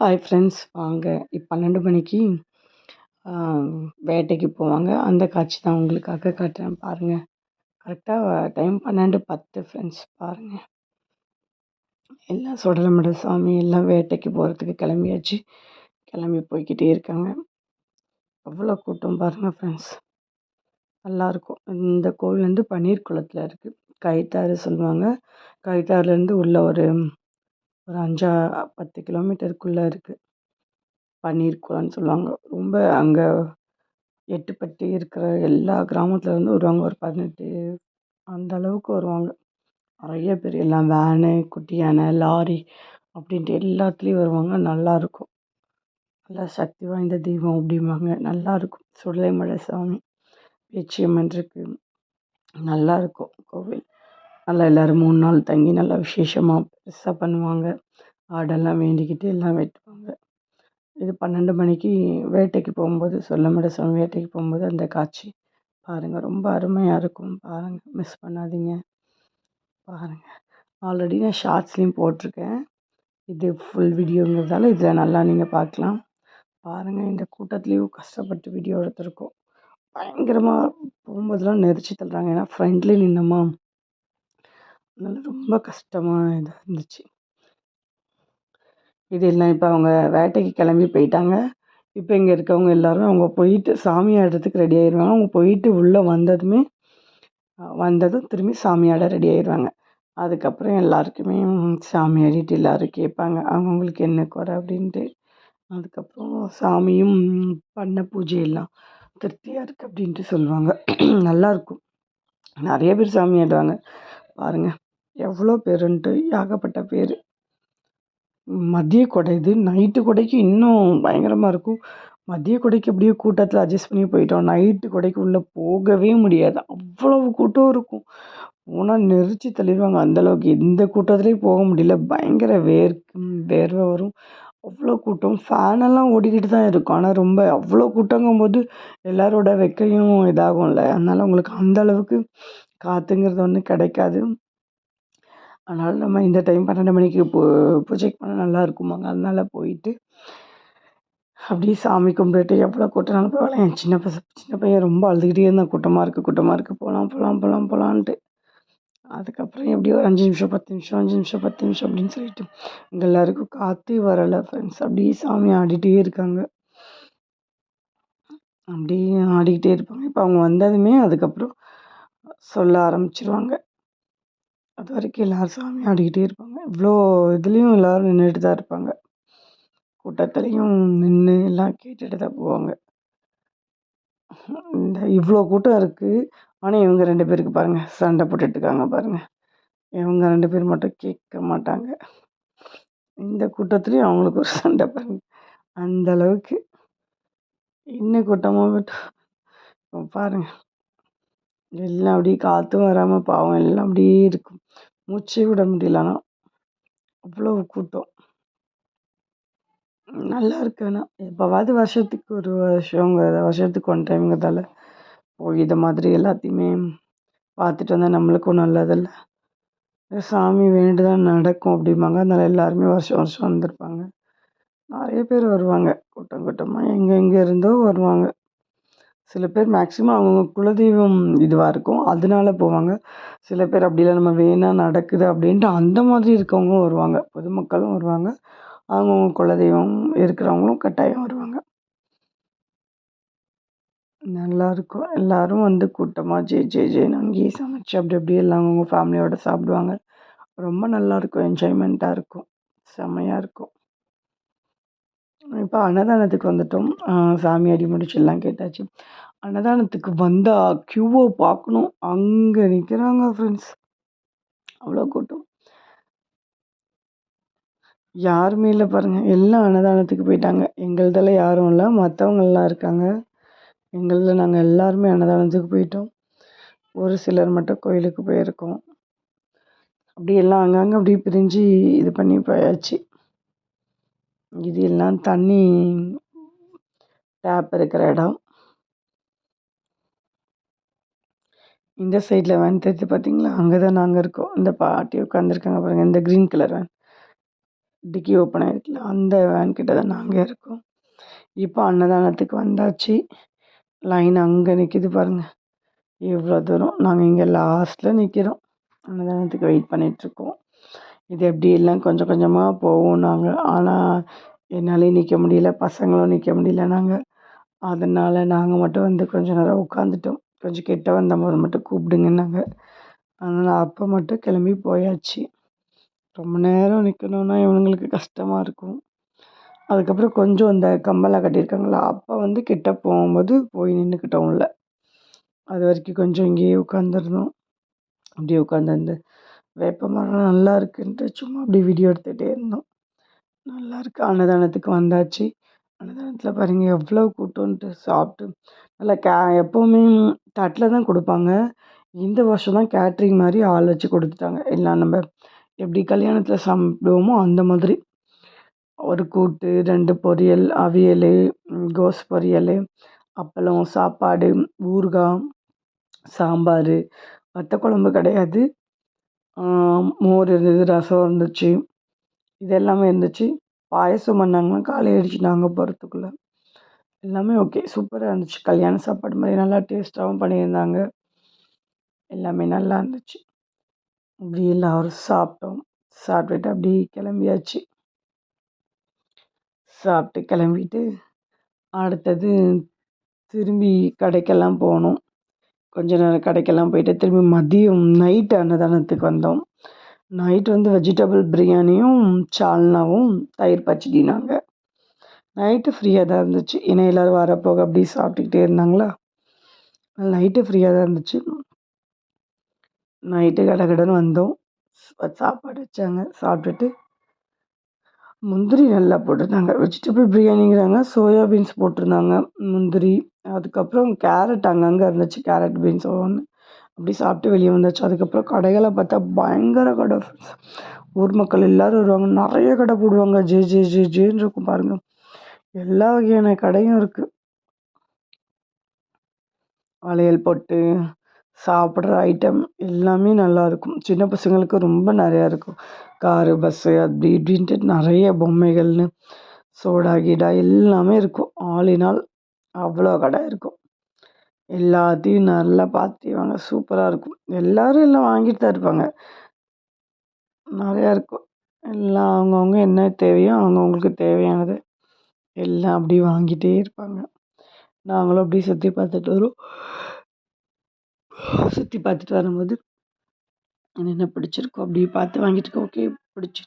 Hi friends வாங்க. இப்போ பன்னெண்டு மணிக்கு வேட்டைக்கு போவாங்க. அந்த காட்சி தான் உங்களுக்காக காட்டுறேன். பாருங்கள் கரெக்டாக டைம் பன்னெண்டு பத்து ஃப்ரெண்ட்ஸ் பாருங்கள் எல்லாம் சுடலமட சாமி எல்லாம் வேட்டைக்கு போகிறதுக்கு கிளம்பியாச்சு. கிளம்பி போய்கிட்டே இருக்காங்க. அவ்வளோ கூட்டம் பாருங்கள் ஃப்ரெண்ட்ஸ் நல்லாயிருக்கும் இந்த கோவில் வந்து பன்னீர் குளத்தில் இருக்குது கைத்தாறு சொல்லுவாங்க. கைத்தாறுலேருந்து உள்ள ஒரு ஒரு அஞ்சா பத்து கிலோமீட்டருக்குள்ளே இருக்குது பன்னீர்குளம்னு சொல்லுவாங்க. ரொம்ப அங்கே எட்டுப்பட்டி இருக்கிற எல்லா கிராமத்துலேருந்து வருவாங்க. ஒரு பதினெட்டு அந்த அளவுக்கு வருவாங்க. நிறைய பேர் எல்லாம் வேனு குட்டி யானை லாரி அப்படின்ட்டு எல்லாத்துலேயும் வருவாங்க. நல்லாயிருக்கும் நல்லா சக்தி வாய்ந்த தெய்வம் அப்படிம்பாங்க. நல்லாயிருக்கும் சுடலைமலை சாமி பேச்சியம்மன் இருக்குது நல்லாயிருக்கும் கோவில். நல்லா எல்லோரும் மூணு நாள் தங்கி நல்லா விசேஷமாக பெருசாக பண்ணுவாங்க. ஆடெல்லாம் வேண்டிக்கிட்டு எல்லாம் வெட்டுவாங்க. இது பன்னெண்டு மணிக்கு வேட்டைக்கு போகும்போது சொல்லமட சாமி வேட்டைக்கு போகும்போது அந்த காட்சி பாருங்கள் ரொம்ப அருமையாக இருக்கும். பாருங்கள் மிஸ் பண்ணாதீங்க. பாருங்கள் ஆல்ரெடி நான் ஷார்ட்ஸ்லேயும் போட்டிருக்கேன். இது ஃபுல் வீடியோங்கிறதால இதில் நல்லா நீங்கள் பார்க்கலாம். பாருங்கள் இந்த கூட்டத்துலேயும் கஷ்டப்பட்டு வீடியோ எடுத்திருக்கோம். பயங்கரமாக போகும்போதெல்லாம் நெரிச்சு தள்ளுறாங்க. ஏன்னா ஃப்ரெண்ட்லேயே நின்னமா? அதனால் ரொம்ப கஷ்டமாக இதாக இருந்துச்சு. இது எல்லாம் இப்போ அவங்க வேட்டைக்கு கிளம்பி போயிட்டாங்க. இப்போ இங்கே இருக்கவங்க எல்லோரும் அவங்க போயிட்டு சாமி ஆடுறதுக்கு ரெடி ஆயிடுவாங்க அவங்க போயிட்டு உள்ளே வந்ததுமே வந்ததும் திரும்பி சாமி ஆட ரெடி ஆயிடுவாங்க அதுக்கப்புறம் எல்லாருக்குமே சாமி ஆடிட்டு எல்லோரும் கேட்பாங்க. அவங்கவுங்களுக்கு என்ன குறை அப்படின்ட்டு. அதுக்கப்புறம் சாமியும் பண்ண பூஜை எல்லாம் திருப்தியாக இருக்குது அப்படின்ட்டு சொல்லுவாங்க. நல்லாயிருக்கும் நிறைய பேர் சாமி ஆடுவாங்க. பாருங்கள் எவ்வளோ பேருன்ட்டு ஏகப்பட்ட பேர். மதிய கொடை இது. நைட்டு கொடைக்கு இன்னும் பயங்கரமாக இருக்கும். மதிய கொடைக்கு எப்படியோ கூட்டத்தில் அட்ஜஸ்ட் பண்ணி போயிட்டோம். நைட்டு கொடைக்கு உள்ளே போகவே முடியாது. அவ்வளவு கூட்டம் இருக்கும். போனால் நெரிச்சு தள்ளிடுவாங்க. அந்தளவுக்கு எந்த கூட்டத்துலேயும் போக முடியல. பயங்கர வேர்க்கும் வேர்வை வரும். அவ்வளோ கூட்டம். ஃபேனெல்லாம் ஓடிக்கிட்டு தான் இருக்கும். ஆனால் ரொம்ப அவ்வளோ கூட்டங்கும்போது எல்லாரோட வெக்கையும் இதாகும்ல. அதனால் உங்களுக்கு அந்த அளவுக்கு காற்றுங்கிறது ஒன்றும் கிடைக்காது. அதனால் நம்ம இந்த டைம் பன்னெண்டு மணிக்கு பூ பூஜைக்கு போனால் நல்லா இருக்குமாங்க. அதனால் போயிட்டு அப்படியே சாமி கும்பிட்டுட்டு எவ்வளோ கூட்டம்னாலும் பரவாயில்ல. என் சின்ன பச சின்ன பையன் ரொம்ப அழுதுகிட்டே இருந்தான். கூட்டமாக இருக்குது கூட்டமாக இருக்குது போகலாம் போகலாம் போகலாம் போகலான்ட்டு அதுக்கப்புறம் எப்படியோ ஒரு அஞ்சு நிமிஷம் பத்து நிமிஷம் அஞ்சு நிமிஷம் பத்து நிமிஷம் அப்படின்னு சொல்லிட்டு இங்கே எல்லாருக்கும் காற்றே வரலை ஃப்ரெண்ட்ஸ் அப்படியே சாமி ஆடிட்டே இருக்காங்க. அப்படியே ஆடிக்கிட்டே இருப்பாங்க. இப்போ அவங்க வந்ததுமே அதுக்கப்புறம் சொல்ல ஆரம்பிச்சிருவாங்க. அது வரைக்கும் எல்லோரும் சாமி ஆடிக்கிட்டே இருப்பாங்க. இவ்வளோ இதுலேயும் எல்லோரும் நின்றுட்டு தான் இருப்பாங்க. கூட்டத்துலேயும் நின்று எல்லாம் கேட்டுட்டு தான் போவாங்க. இந்த இவ்வளோ கூட்டம் இருக்குது ஆனால் இவங்க ரெண்டு பேருக்கு பாருங்கள் சண்டை போட்டுட்ருக்காங்க பாருங்கள் இவங்க ரெண்டு பேர் மட்டும் கேட்க மாட்டாங்க. இந்த கூட்டத்துலேயும் அவங்களுக்கு ஒரு சண்டை பாருங்கள் அந்த அளவுக்கு. இன்னும் கூட்டமாக பாருங்கள் எல்லாம் அப்படியே காற்றும் வராமல் பாவம் எல்லாம் அப்படியே இருக்கும். மூச்சே விட முடியல ஆனால் அவ்வளோ கூட்டம். நல்லா இருக்கு ஆனால் எப்போவாது வருஷத்துக்கு ஒரு வருஷம் வருஷத்துக்கு ஒன் டைம்ங்கிறதால போய் இதை மாதிரி எல்லாத்தையுமே பார்த்துட்டு வந்தால் நம்மளுக்கும் நல்லதில்ல சாமி வேண்டுதான் நடக்கும் அப்படிம்பாங்க. அதனால் எல்லாருமே வருஷம் வருஷம் வந்திருப்பாங்க. நிறைய பேர் வருவாங்க. கூட்டம் கூட்டமாக எங்கெங்கே இருந்தோ வருவாங்க. சில பேர் மேக்ஸிமம் அவங்கவுங்க குலதெய்வம் இதுவாக இருக்கும். அதனால போவாங்க. சில பேர் அப்படிலாம் நம்ம வேணால் நடக்குது அப்படின்ட்டு அந்த மாதிரி இருக்கவங்களும் வருவாங்க. பொதுமக்களும் வருவாங்க. அவங்கவுங்க குலதெய்வம் இருக்கிறவங்களும் கட்டாயம் வருவாங்க. நல்லாயிருக்கும் எல்லோரும் வந்து கூட்டமாக ஜே ஜே ஜேன்னு அங்கேயே சமைச்சு அப்படி அப்படியே எல்லாம் அவங்கவுங்க ஃபேமிலியோடு சாப்பிடுவாங்க. ரொம்ப நல்லாயிருக்கும் என்ஜாய்மெண்ட்டாக இருக்கும். செம்மையாக இருக்கும். இப்போ அன்னதானத்துக்கு வந்துட்டோம். சாமி அடி முடிச்செல்லாம் கேட்டாச்சு. அன்னதானத்துக்கு வந்தால் க்யூவை பார்க்கணும் அங்கே நிற்கிறாங்க ஃப்ரெண்ட்ஸ் அவ்வளோ கூட்டம். யாருமே இல்லை பாருங்கள் எல்லாம் அன்னதானத்துக்கு போயிட்டாங்க. எங்களதில் யாரும் இல்லை. மற்றவங்கள்லாம் இருக்காங்க. எங்களதில் நாங்கள் எல்லாருமே அன்னதானத்துக்கு போயிட்டோம். ஒரு சிலர் மட்டும் கோயிலுக்கு போயிருக்கோம். அப்படி எல்லாம் அங்கங்கே அப்படியே பிரிஞ்சு இது பண்ணி போயாச்சு. இது எல்லாம் தண்ணி டேப் இருக்கிற இடம். இந்த சைடில் வேன் தெரிஞ்சு பார்த்தீங்களா அங்கே தான் நாங்கள் இருக்கோம். இந்த பாட்டி உட்காந்துருக்காங்க பாருங்கள் இந்த green colour van dicky open ஆகிருக்குல்ல அந்த வேன் கிட்ட தான் நாங்கள் இருக்கோம். இப்போ அன்னதானத்துக்கு வந்தாச்சு. லைன் அங்கே நிற்கிது பாருங்கள் இவ்வளோ தூரம் நாங்கள் இங்கே லாஸ்ட்டில் நிற்கிறோம் அன்னதானத்துக்கு வெயிட் பண்ணிகிட்ருக்கோம் இது எப்படி எல்லாம் கொஞ்சம் கொஞ்சமாக போவோம் நாங்கள் ஆனால் என்னாலேயும் நிற்க முடியல. பசங்களும் நிற்க முடியல நாங்கள் அதனால் நாங்கள் மட்டும் வந்து கொஞ்ச நேரம் உட்காந்துட்டோம் கொஞ்சம் கிட்ட வந்தபோது மட்டும் கூப்பிடுங்கன்னாங்க அதனால் அப்போ மட்டும் கிளம்பி போயாச்சு. ரொம்ப நேரம் நிற்கணுன்னா இவனுங்களுக்கு கஷ்டமாக இருக்கும். அதுக்கப்புறம் கொஞ்சம் இந்த கம்பலாக கட்டியிருக்காங்களா அப்போ வந்து கிட்ட போகும்போது போய் நின்றுக்கிட்டோம் உள்ள அது வரைக்கும் கொஞ்சம் இங்கேயே உட்காந்துருந்தோம் அப்படியே உட்காந்துருந்து வேப்பமரம் நல்லா இருக்குன்ட்டு சும்மா அப்படியே வீடியோ எடுத்துகிட்டே இருந்தோம். நல்லா இருக்கு. அன்னதானத்துக்கு வந்தாச்சு. அன்னதானத்தில் பாருங்கள் எவ்வளோ கூட்டம்ன்ட்டு சாப்பிட்டு நல்லா கே எப்போவுமே தட்டில் தான் கொடுப்பாங்க. இந்த வருஷம் தான் கேட்ரிங் மாதிரி ஆள் வச்சு கொடுத்துட்டாங்க. எல்லாம் நம்ம எப்படி கல்யாணத்தில் சாப்பிடுவோமோ அந்த மாதிரி. ஒரு கூட்டு ரெண்டு பொரியல் அவியல் கோஸ் பொரியல் அப்பளம் சாப்பாடு ஊறுகாய் சாம்பார் வத்த குழம்பு கிடையாது. மோர் இருந்தது ரசம் இருந்துச்சு. இது எல்லாமே இருந்துச்சு. பாயசம் பண்ணாங்கன்னா காலை ஆயிடுச்சு நாங்கள் போகிறதுக்குள்ள எல்லாமே ஓகே சூப்பராக இருந்துச்சு. கல்யாண சாப்பாடு மாதிரி நல்லா டேஸ்ட்டாகவும் பண்ணியிருந்தாங்க. எல்லாமே நல்லா இருந்துச்சு. அப்படி எல்லோரும் சாப்பிட்டோம். சாப்பிட்டுட்டு அப்படி கிளம்பியாச்சு. சாப்பிட்டு கிளம்பிட்டு அடுத்தது திரும்பி கடைக்கெல்லாம் போனோம். கொஞ்ச நேரம் கடைக்கெல்லாம் போயிட்டு திரும்பி மதியம் நைட்டு அன்னதானத்துக்கு வந்தோம். நைட் வந்து வெஜிடபிள் பிரியாணியும் சால்னாவும் தயிர் பச்சடினாங்க நைட்டு ஃப்ரீயாக தான் இருந்துச்சு. ஏன்னா எல்லோரும் வரப்போக அப்படி சாப்பிட்டுக்கிட்டே இருந்தாங்களா? நைட்டு ஃப்ரீயாக தான் இருந்துச்சு. நைட்டு கடகடன்னு வந்தோம். சாப்பாடு வச்சாங்க. சாப்பிட்டுட்டு முந்திரி நல்லா போட்டிருந்தாங்க. வெஜிடபிள் பிரியாணிங்கிறாங்க சோயா பீன்ஸ் போட்டிருந்தாங்க முந்திரி. அதுக்கப்புறம் கேரட் அங்கங்கே இருந்துச்சு கேரட் பீன்ஸ் ஒன்று அப்படி சாப்பிட்டு வெளியே வந்தாச்சு. அதுக்கப்புறம் கடைகளை பார்த்தா பயங்கர கடை ஊர் மக்கள் எல்லோரும் வருவாங்க. நிறைய கடை போடுவாங்க. ஜே ஜே ஜே ஜேன்னு இருக்கும் பாருங்கள் எல்லா வகையான கடையும் இருக்குது வளையல் போட்டு சாப்பிட்ற ஐட்டம் எல்லாமே நல்லாயிருக்கும் சின்ன பசங்களுக்கு ரொம்ப நிறையா இருக்கும். காரு பஸ்ஸு அப்படி இப்படின்ட்டு நிறைய பொம்மைகள்னு சோடா கீடா எல்லாமே இருக்கும். ஆல் இன் ஆல் அவ்வளோ கடை இருக்கும். எல்லாத்தையும் நல்லா பார்த்து சூப்பராக இருக்கும். எல்லோரும் எல்லாம் வாங்கிட்டு தான் இருப்பாங்க. நிறையா இருக்கும். எல்லாம் அவங்கவுங்க என்ன தேவையோ அவங்கவுங்களுக்கு தேவையானது எல்லாம் அப்படி வாங்கிட்டே இருப்பாங்க. நாங்களும் அப்படியே சுற்றி பார்த்துட்டு வரோம் சுற்றி பார்த்துட்டு வரும்போது என்னென்ன பிடிச்சிருக்கோ அப்படி பார்த்து வாங்கிட்டு ஓகே பிடிச்சி